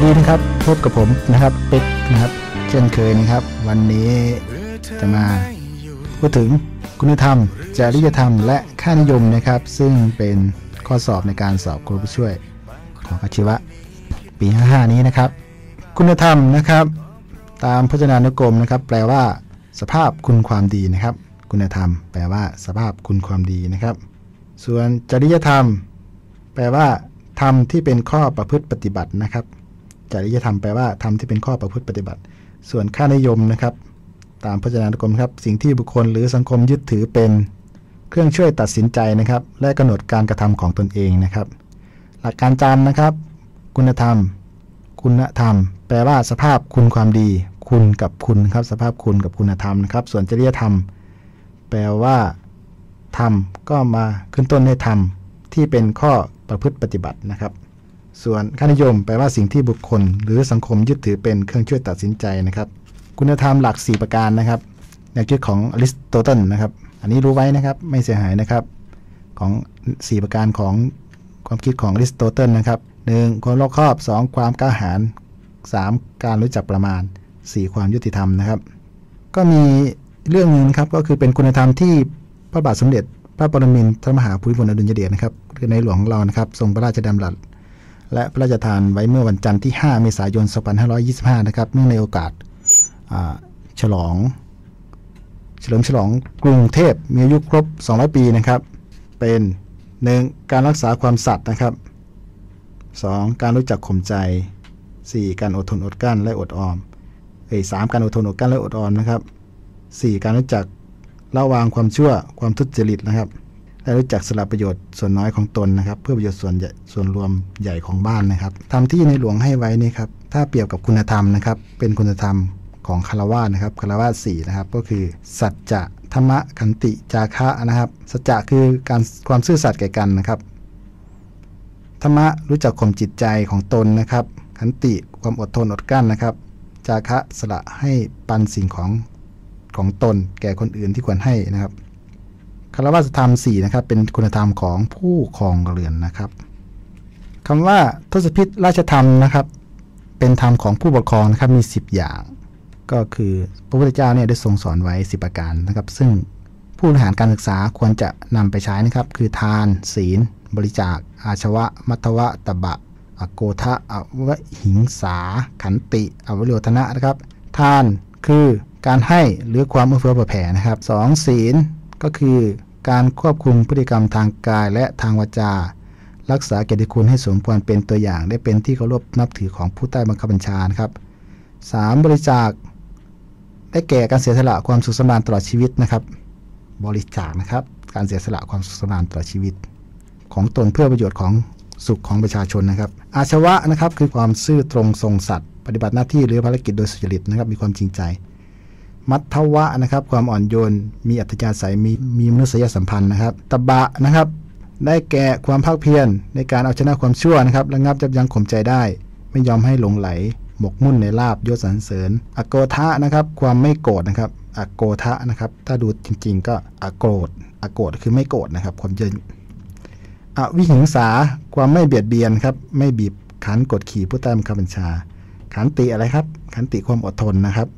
วัสดีนะครับพบกับผมนะครับเป็กนะครับ เช่นเคยนะครับ วันนี้จะมาพูดถึงคุณธรรม จริยธรรม และค่านิยมนะครับ ซึ่งเป็นข้อสอบในการสอบครูผู้ช่วยของอาชีวะ ปี 55 นี้นะครับ คุณธรรมนะครับ ตามพจนานุกรมนะครับ แปลว่า สภาพคุณความดีนะครับ คุณธรรม แปลว่า สภาพคุณความดีนะครับ ส่วนจริยธรรม แปลว่าธรรมที่เป็นข้อประพฤติปฏิบัตินะครับ จริยธรรมแปลว่าธรรมที่เป็นข้อประพฤติปฏิบัติ ส่วนค่านิยมนะครับ ตามพจนานุกรมครับสิ่งที่บุคคลหรือสังคมยึดถือเป็นเครื่องช่วยตัดสินใจนะครับ และกำหนดการกระทำของตนเองนะครับ หลักการจำนะครับ คุณธรรม คุณธรรม แปลว่าสภาพคุณความดี คุณกับคุณครับ สภาพคุณกับคุณธรรมนะครับ ส่วนจริยธรรม แปลว่าธรรมก็มาขึ้นต้นในธรรมที่เป็นข้อประพฤติปฏิบัตินะครับ ส่วนค่านิยมแปลว่าสิ่งที่บุคคล หรือสังคมยึดถือเป็นเครื่องช่วยตัดสินใจนะครับ คุณธรรมหลัก 4 ประการนะครับแนวคิดของอริสโตเติลนะครับ อันนี้รู้ไว้นะครับไม่เสียหายนะครับของ 4 ประการของความคิดของอริสโตเติลนะครับ 1. ความรอบคอบ 2. ความกล้าหาญ 3. การรู้จักประมาณ 4. ความยุติธรรมนะครับ ก็มีเรื่องหนึงนะครับก็คือเป็นคุณธรรมที่พระบาทสมเด็จ พระปรมินทรมหาภูมิพลอดุลยเดชนะครับคือในหลวงของเรานะครับทรงพระราชดำรัส และพระราชทานไว้เมื่อวันจันทร์ที่ 5 เมษายน 2525 นะครับ เนื่องในโอกาสฉลอง เฉลิมฉลองกรุงเทพมีอายุครบ 200 ปีนะครับ เป็น 1. การรักษาความสัตย์นะครับ 2. การรู้จักข่มใจ 4. การอดทนอดกั้นและอดออมเอ้สามการอดทนอดกั้นและอดออมนะครับ 4. การรู้จักละวางความชั่วความทุจริตนะครับ และรู้จักสละประโยชน์ส่วนน้อยของตนนะครับ เพื่อประโยชน์ส่วนใหญ่ส่วนรวมใหญ่ของบ้านนะครับธรรมที่ในหลวงให้ไว้นี่ครับถ้าเปรียบกับคุณธรรมนะครับ เป็นคุณธรรมของคารวะนะครับคารวะสี่นะครับ ก็คือ สัจจะธรรมะขันติจาคะนะครับ สัจจะคือการความซื่อสัตย์แก่กันนะครับธรรมะรู้จักข่มจิตใจของตนนะครับ ขันติความอดทนอดกั้นนะครับ จาคะสละให้ปันสิ่งของของตน แก่คนอื่นที่ควรให้นะครับ คารวะธรรม4นะครับเป็นคุณธรรมของผู้ครองเรือนนะครับคำว่าทศพิษราชธรรมนะครับ เป็นธรรมของผู้ปกครองนะครับมี 10 อย่าง ก็คือพระพุทธเจ้าเนี่ยได้ทรงสอนไว้ 10 ประการนะครับ ซึ่งผู้บริหารการศึกษาควรจะนำไปใช้นะครับ คือทาน ศีล บริจาค อาชวะ มัทวะตบะ อโกทะอวหิงสา ขันติ อวโรธนะนะครับ ทานคือการให้หรือความเอื้อเฟื้อเผื่อแผ่นะครับ 2. ศีล ก็คือการควบคุมพฤติกรรมทางกายและทางวาจา รักษาเกียรติคุณให้สมควรเป็นตัวอย่างได้เป็นที่เคารพนับถือของผู้ใต้บังคับบัญชานะครับ 3. บริจาค ได้แก่การเสียสละความสุขสำราญตลอดชีวิตนะครับ บริจาคนะครับ การเสียสละความสุขสำราญตลอดชีวิต ของตนเพื่อประโยชน์ของสุขของประชาชนนะครับ อาชวะนะครับคือความซื่อตรงทรงสัตย์ปฏิบัติหน้าที่หรือภารกิจโดยสุจริตนะครับ มีความจริงใจ มัทวะนะครับ ความอ่อนโยน มีอัธยาศัยมีมีมนุษยสัมพันธ์นะครับ ตบะนะครับ ได้แก่ความภาคเพียรในการเอาชนะความชั่วนะครับระงับยับยั้งข่มใจได้ ไม่ยอมให้หลงไหล หมกมุ่นในลาบยศสรรเสริญอโกทะนะครับ ความไม่โกรธนะครับอโกทะนะครับ ถ้าดูจริง ๆ ก็อโกรธอโกรธคือไม่โกรธนะครับ ความเยินอวิหิงสาความไม่เบียดเบียนครับ ไม่บีบขันกดขี่ผู้ใต้บังคับบัญชา ขันติอะไรครับ ขันติความอดทนนะครับ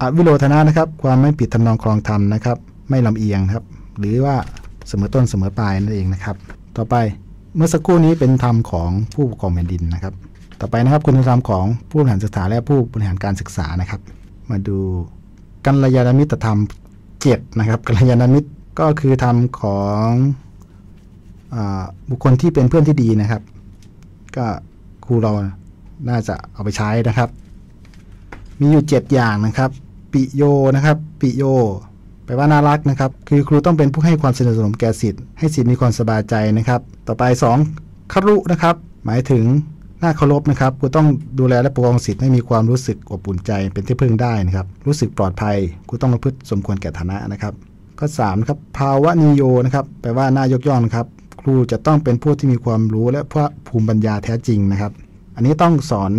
อวิโรธนะนะครับ ความไม่ผิดทำนองครองธรรมนะครับ ไม่ลำเอียงครับ หรือว่าเสมอต้นเสมอปลายนั่นเองนะครับ ต่อไปเมื่อสักครู่นี้เป็นธรรมของผู้ปกครองแผ่นดินนะครับ ต่อไปนะครับคุณธรรมของผู้บริหารศึกษาและผู้บริหารการศึกษานะครับ มาดูกัลยาณมิตรธรรมเจ็ดนะครับกัลยาณมิตรก็คือธรรมของอบุคคลที่เป็นเพื่อนที่ดีนะครับ ก็ครูเราน่าจะเอาไปใช้นะครับ มีอยู่ 7 อย่างนะครับ ปิโยนะครับปิโยแปลว่าน่ารักนะครับ คือครูต้องเป็นผู้ให้ความสนิทสนมแก่สิทธิ์ให้สิทธิ์มีความสบายใจนะครับ ต่อไป 2คารุนะครับ หมายถึงน่าเคารพนะครับครูต้องดูแลและปกครองสิทธิ์ให้มีความรู้สึกอบอุ่นใจเป็นที่พึ่งได้นะครับ รู้สึกปลอดภัยครูต้องประพฤติสมควรแก่ฐานะนะครับข้อ3นะครับภาวะนิโยนะครับแปลว่าน่ายกย่องนะครับ ครูจะต้องเป็นผู้ที่มีความรู้และพระภูมิปัญญาแท้จริงนะครับ อันนี้ต้องสอน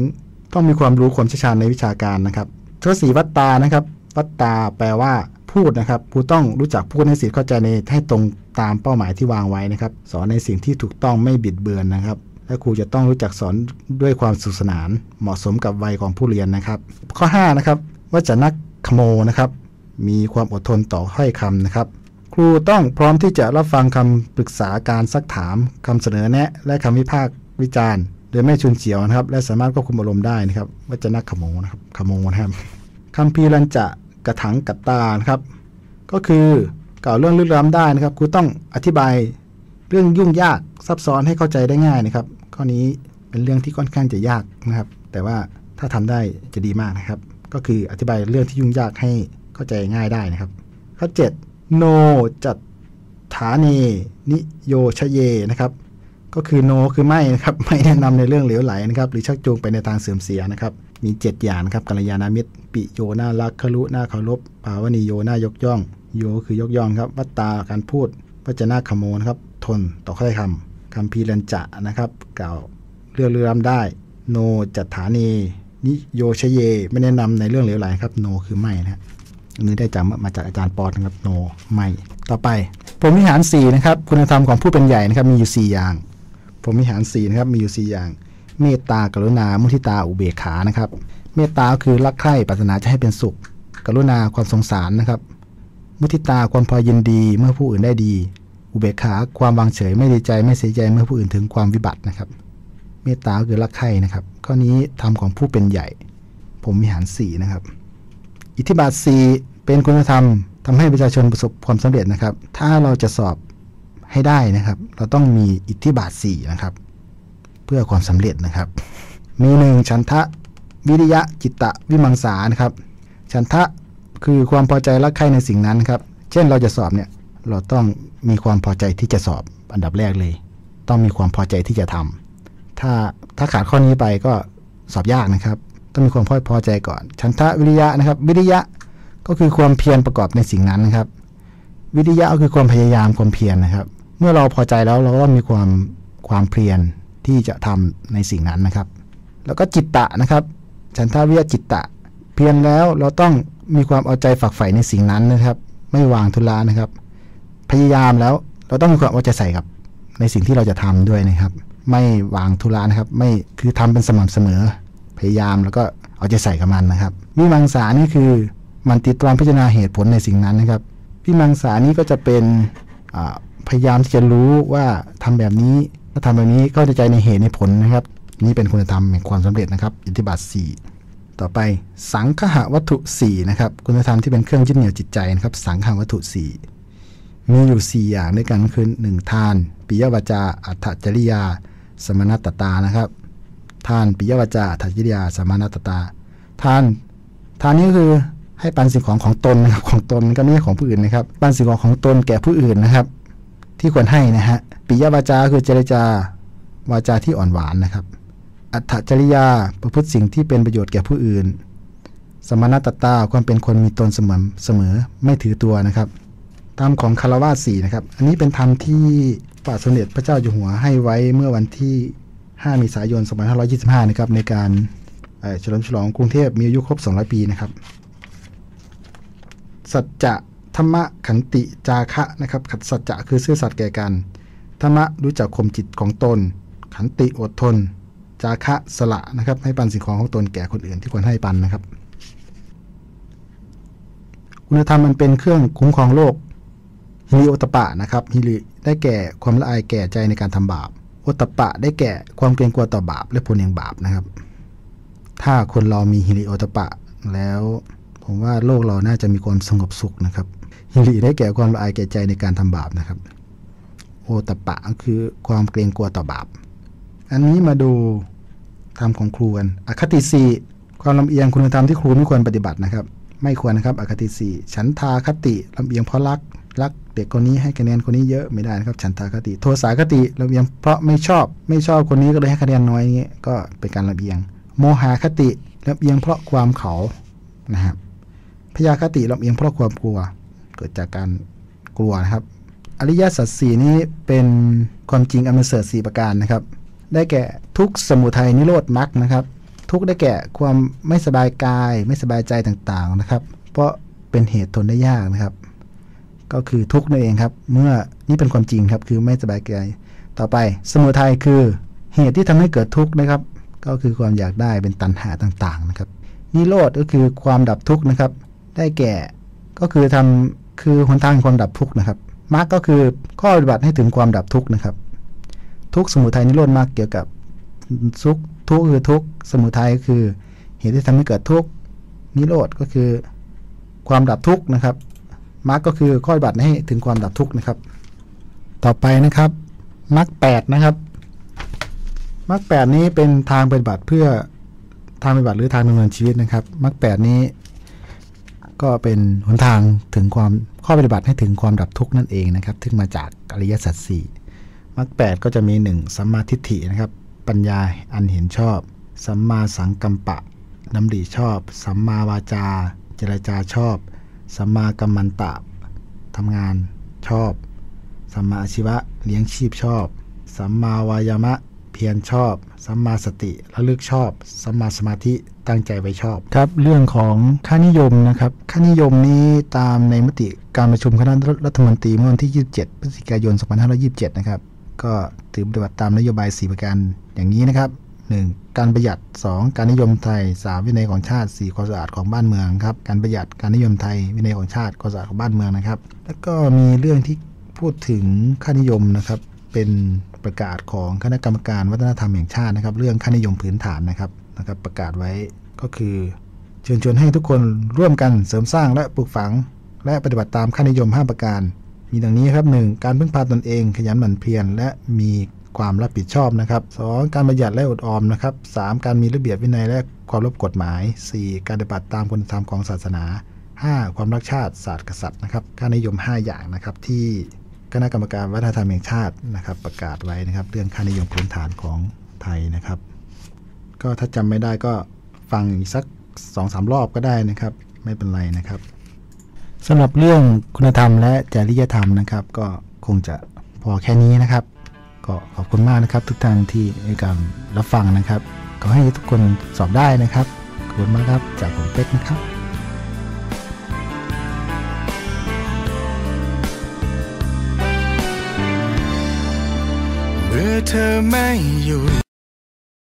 ต้องมีความรู้ความเชี่ยวชาญในวิชาการนะครับ ข้อสี่วัตตานะครับ วัตตาแปลว่าพูดนะครับครูต้องรู้จักพูดให้สิทธิ์เข้าใจในให้ตรงตามเป้าหมายที่วางไว้นะครับ สอนในสิ่งที่ถูกต้องไม่บิดเบือนนะครับและครูจะต้องรู้จักสอนด้วยความสุขสนาน เหมาะสมกับวัยของผู้เรียนนะครับ ข้อ5นะครับว่าจะนักขโมนะครับ มีความอดทนต่อห้อยคำนะครับ ครูต้องพร้อมที่จะรับฟังคำปรึกษาการซักถามคำเสนอแนะ และคำวิพากษ์วิจารณ์ ดยไม่ชุนเฉียวนะครับ และสามารถควบคุมอารมณ์ได้นะครับว่าจะนักขโมนะครับขโมนะครับคำพีรันจะกระถังกัตตานะครับ ก็คือกล่าวเรื่องลึกล้ำได้นะครับครูต้องอธิบายเรื่องยุ่งยากซับซ้อนให้เข้าใจได้ง่ายนะครับ ข้อนี้เป็นเรื่องที่ค่อนข้างจะยากนะครับ แต่ว่าถ้าทำได้จะดีมากนะครับ ก็คืออธิบายเรื่องที่ยุ่งยากให้เข้าใจง่ายได้นะครับ ข้อ 7 โนจัตฐานีนิโยชเยนะครับ ก็คือโนคือไม่นะครับไม่แนะนำในเรื่องเหลวไหลนะครับหรือชักจูงไปในทางเสื่อมเสียนะครับมี 7 อย่างนะครับกัลยาณมิตร ปิโยน่ารักคลุน่าเคารพภาวนีโยน่ายกย่อง โยคือยกย่องครับวัตตาการพูดวัจนาขโมนะครับทนต่อข้อคำคำพีรัญจะนะครับ กล่าวเรื่องเรือรำได้ โนจัตฐานีนิโยชเย ไม่แนะนำในเรื่องเหลวไหลครับโนคือไม่นะครับอันนี้ได้จำมาจากอาจารย์ปอนะครับโนไม่ ต่อไปพรหมวิหาร4นะครับคุณธรรมของผู้เป็นใหญ่นะครับมีอยู่ 4 อย่าง พรหมวิหาร4นะครับมีอยู่ 4 อย่าง เมตตากรุณา มุทิตาอุเบกขานะครับ เมตตาคือรักใคร่ปรารถนาจะให้เป็นสุข กรุณาความสงสารนะครับ มุทิตาความพอยินดีเมื่อผู้อื่นได้ดี อุเบกขาความวางเฉยไม่ดีใจไม่เสียใจเมื่อผู้อื่นถึงความวิบัตินะครับ เมตตาคือรักใคร่นะครับ ข้อนี้ธรรมของผู้เป็นใหญ่ผมวิหาร4นะครับ อิทธิบาท 4 เป็นคุณธรรมทำให้ประชาชนประสบความสำเร็จนะครับ ถ้าเราจะสอบ ให้ได้นะครับ เราต้องมีอิทธิบาท4นะครับ เพื่อความสำเร็จนะครับ มีหนึ่งฉันทะวิริยะจิตตะวิมังสานะครับ ฉันทะคือความพอใจรักใคร่ในสิ่งนั้นครับ เช่นเราจะสอบเนี่ยเราต้องมีความพอใจที่จะสอบอันดับแรกเลย ต้องมีความพอใจที่จะทำถ้าถ้าขาดข้อนี้ไปก็สอบยากนะครับ ต้องมีความพอพอใจก่อน ฉันทะวิริยะนะครับ วิริยะก็คือความเพียรประกอบในสิ่งนั้นนะครับ วิริยะก็คือความพยายามความเพียรนะครับ เมื่อเราพอใจแล้วเราก็มีความความเพียรที่จะทำในสิ่งนั้นนะครับ แล้วก็จิตตะนะครับ ฉันทะวิยจิตตะ เพียรแล้วเราต้องมีความเอาใจฝักใฝ่ในสิ่งนั้นนะครับ ไม่วางทุลานะครับ พยายามแล้วเราต้องมีความเอาใจใส่กับในสิ่งที่เราจะทำด้วยนะครับ ไม่วางทุลานะครับ ไม่คือทำเป็นสม่ำเสมอ พยายามแล้วก็เอาใจใส่กับมันนะครับวิมังสานี่คือมันติดตรองพิจารณาเหตุผลในสิ่งนั้นนะครับวิมังสานี้ก็จะเป็น พยายามที่จะรู้ว่าทำแบบนี้ถ้าทำแบบนี้ก็จะใจในเหตุในผลนะครับ นี่เป็นคุณธรรมแห่งความสำเร็จนะครับ อิทธิบาท 4 ต่อไปสังคหวัตถุ4นะครับคุณธรรมที่เป็นเครื่องยึดเหนี่ยวจิตใจนะครับ สังคหวัตถุ 4 มีอยู่ 4 อย่างด้วยกันคือ 1 ทานปิยวาจา อัตจริยา สมณตตานะครับ ทานปิยวาจาอัตจริยา สมณตตา ทาน ทานนี้คือให้ปันสิ่งของของตนนะครับของตนก็ไม่ใช่ของผู้อื่นนะครับ ปันสิ่งของของตนแก่ผู้อื่นนะครับ ที่ควรให้นะฮะปิยวาจาคือเจรจา วาจาที่อ่อนหวานนะครับ อัตถจริยาประพฤติสิ่งที่เป็นประโยชน์แก่ผู้อื่น สมณตตาความเป็นคนมีตนเสมอเสมอไม่ถือตัวนะครับธรรมของคารวาสสี่นะครับ อันนี้เป็นธรรมที่พระสมเด็จพระเจ้าอยู่หัวให้ไว้เมื่อวันที่ 5 มีสายน 2525 นะครับ ในการเฉลิมฉลองกรุงเทพมีอายุครบ 200 ปีนะครับ สัจจะ ธรรมะขันติจาคะนะครับขัดสัจจะคือซื่อสัตย์แก่กัน ธรรมะรู้จักข่มจิตของตน ขันติอดทน จาคะสละนะครับ ให้ปันสิ่งของของตนแก่คนอื่นที่ควรให้ปันนะครับ คุณธรรมมันเป็นเครื่องคุ้มครองโลกฮิริโอตปะนะครับฮิริได้แก่ความละอายแก่ใจในการทำบาปโอตปะได้แก่ความเกรงกลัวต่อบาปและผลแห่งบาปนะครับ ถ้าคนเรามีฮิริโอตปะแล้วผมว่าโลกเราน่าจะมีความสงบสุขนะครับ ฮิริได้แก่ความละอายแก่ใจในการทำบาปนะครับ โอตปะคือความเกรงกลัวต่อบาป อันนี้มาดูธรรมของครูกันอคติสีความลำเอียงคุณธรรมที่ครูไม่ควรปฏิบัตินะครับ ไม่ควรนะครับอคติสีฉันทาคติลำเอียงเพราะรักรักเด็กคนนี้ให้คะแนนคนนี้เยอะไม่ได้นะครับ ฉันทาคติ โทสาคติลำเอียงเพราะไม่ชอบ ไม่ชอบคนนี้ก็เลยให้คะแนนน้อยอย่างเงี้ยก็เป็นการลำเอียง โมหาคติลำเอียงเพราะความเขานะครับพยาคติลำเอียงเพราะความกลัว เกิดจากการกลัวนะครับ อริยสัจสี่นี้เป็นความจริงอันประเสริฐสี่ประการนะครับ ได้แก่ทุกสมุทัยนิโรธมรรคนะครับ ทุกได้แก่ความไม่สบายกาย ไม่สบายใจต่างๆนะครับ เพราะเป็นเหตุทนได้ยากนะครับ ก็คือทุกข์นั่นเองครับ เมื่อนี่เป็นความจริงครับคือไม่สบายใจต่อไปสมุทัยคือเหตุที่ทำให้เกิดทุกข์นะครับ ก็คือความอยากได้เป็นตัณหาต่างๆนะครับนิโรธก็คือความดับทุกข์นะครับ ได้แก่ก็คือทำ คือหนทางความดับทุกข์นะครับมรรคก็คือข้อปฏิบัติให้ถึงความดับทุกข์นะครับ ทุกสมุทัยนิโรธมรรคเกี่ยวกับทุกข์ทุกข์คือทุกสมุทัยคือเหตุที่ทำให้เกิดทุกข์นิโรธก็คือความดับทุกข์นะครับมรรคก็คือข้อปฏิบัติให้ถึงความดับทุกข์นะครับ ต่อไปนะครับมรรคแปดนะครับมรรคแปดนี้เป็นทางปฏิบัติเพื่อทางปฏิบัติหรือทางดำเนินชีวิตนะครับมรรคแปดนี้ ก็เป็นหนทางถึงความข้อปฏิบัติให้ถึงความดับทุกข์นั่นเองนะครับซึ่งมาจากอริยสัจสี่มรรคแปดก็จะมีหนึ่งสัมมาทิฏฐินะครับ ปัญญาอันเห็นชอบ สัมมาสังกัมปะดำริชอบ สัมมาวาจา เจรจาชอบ สัมมากัมมันตะทำงานชอบ สัมมาอาชีวะเลี้ยงชีพชอบ สัมมาวายามะ เพียรชอบ สัมมาสติระลึกชอบ สัมมาสมาธิตั้งใจไว้ชอบครับ เรื่องของค่านิยมนะครับ ค่านิยมนี้ตามในมติการประชุมคณะรัฐมนตรีเมื่อวันที่ 27 พฤศจิกายน 2527 นะครับ ก็ถือปฏิบัติตามนโยบาย 4 ประการอย่างนี้นะครับ 1. การประหยัด 2. การนิยมไทย 3. วินัยของชาติ 4. ความสะอาดของบ้านเมืองครับ การประหยัด การนิยมไทย วินัยของชาติ ความสะอาดของบ้านเมืองนะครับ แล้วก็มีเรื่องที่พูดถึงค่านิยมนะครับ เป็น ประกาศของคณะกรรมการวัฒนธรรมแห่งชาตินะครับ เรื่องค่านิยมพื้นฐานนะครับนะครับ ประกาศไว้ก็คือ เชิญชวนให้ทุกคนร่วมกันเสริมสร้างและปลูกฝัง และปฏิบัติตามค่านิยม 5 ประการ มีดังนี้ครับ 1. การพึ่งพาตนเอง ขยันหมั่นเพียรและมีความรับผิดชอบนะครับ 2. การประหยัดและอดออมนะครับ 3. การมีระเบียบวินัยและความรบกฎหมาย 4. การปฏิบัติตามคุณธรรมของศาสนา 5. ความรักชาติศาสตร์กษัตริย์นะครับค่านิยม 5 อย่างนะครับที่ คณะกรรมการวัฒนธรรมแห่งชาตินะครับประกาศไว้นะครับ เรื่องค่านิยมพื้นฐานของไทยนะครับ ก็ถ้าจำไม่ได้ก็ฟังอีกสัก2อสรอบก็ได้นะครับ ไม่เป็นไรนะครับสำหรับเรื่องคุณธรรมและจริยธรรมนะครับ ก็คงจะพอแค่นี้นะครับ ก็ขอบคุณมากนะครับ ทุกท่านที่ให้การรับฟังนะครับขอให้ทุกคนสอบได้นะครับขอบคุณมากครับจากผมเป็กนะครับ เธอไม่อยู่